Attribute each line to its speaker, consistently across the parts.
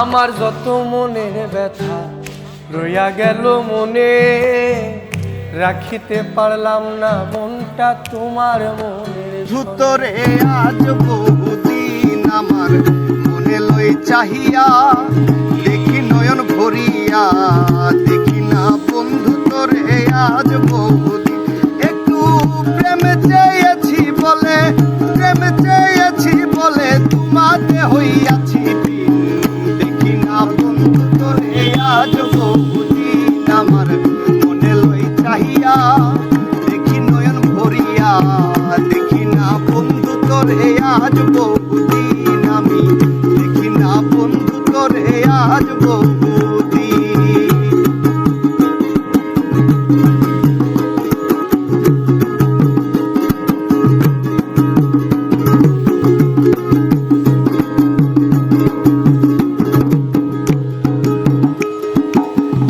Speaker 1: আমার যত মনের ব্যথা রইয়া গেল মনে, রাখিতে পারলাম না মনটা তোমার মনের
Speaker 2: ধুতরে আজ বহুদিন আমার মনে লই চাহিয়া, দেখি নয়ন ভরিয়া, দেখি না বন্ধু তোরে আজ বহুদিন। একটু প্রেম চেয়েছি বলে, প্রেম চেয়েছি বলে তোমাতে হইয়াছি।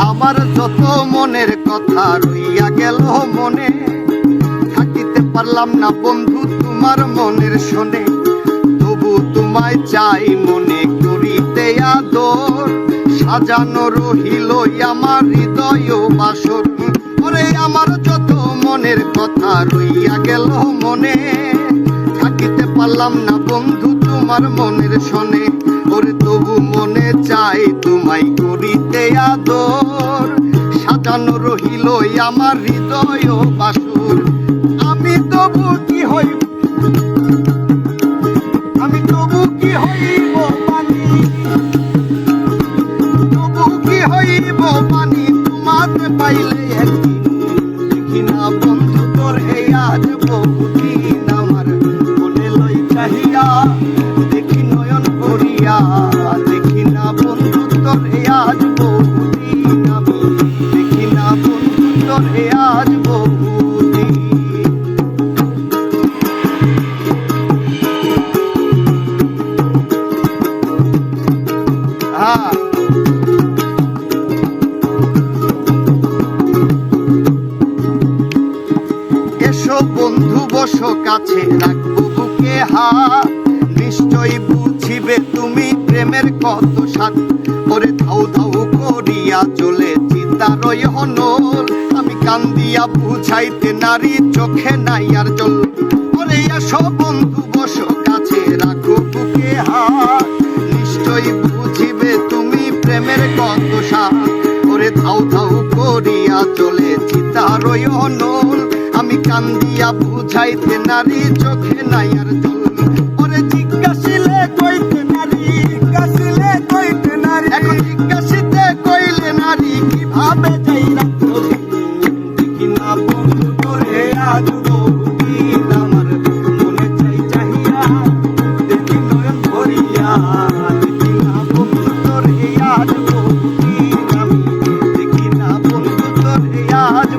Speaker 2: আমার যত মনের কথা রইয়া গেল মনে, থাকিতে পারলাম না বন্ধু তোমার মনের শোনে, তবু তোমায় চাই মনে। সাজানো রহিল আমার হৃদয় বাসর। ওরে আমার যত মনের কথা রইয়া গেল মনে, থাকিতে পারলাম না বন্ধু তোমার মনের শোনে ওরে তবু মনে চাই তোমায় করিতে আদর। সাজানো রহিল আমার হৃদয় বাসুর। আমি তবু কি হই पाई ले है বসো কাছে রাখব বুকে হাত। নিশ্চয়ই বুঝিবে তুমি প্রেমের কত স্বাদ। ওরে ধাউ ধাউ করিয়া চলে চিতারই হনল আমি কান্দিয়া বুঝাইতে নারী চোখে নাই আর জল। ওরে এসো বন্ধু, বসো কাছে রাখো বুকে হাত। নিশ্চয়ই বুঝিবে তুমি প্রেমের কত স্বাদ। ওরে ধাউ ধাউ করিয়া চলে চিতারই হনল আমি কান্দিয়া বুঝাইতে নারী চোখে নাই আর ওরে জিজ্ঞাসিলে কইতে নারী, জিজ্ঞাসিলে কইতে নারী। এখন জিজ্ঞাসিতে কইলে নারী, কীভাবে যাই দেখি না বন্ধু করে আজ আমার মনে চাই চাহিয়া। দেখি নয়ন ভরিয়া, দেখি না বন্ধু আমি। দেখি না বন্ধু তোরে আজ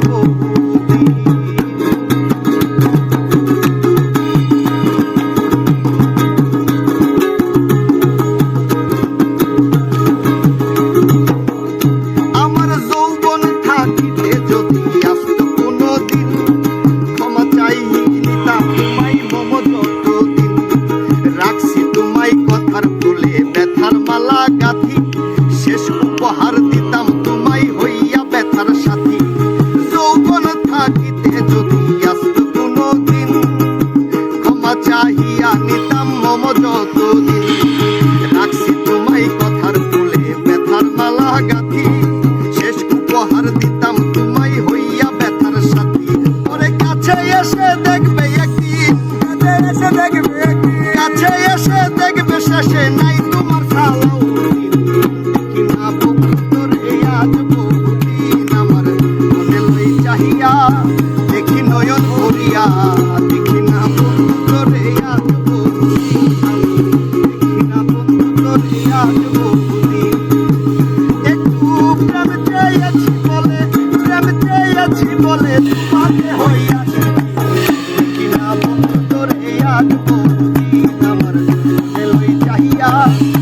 Speaker 2: I don't know. ya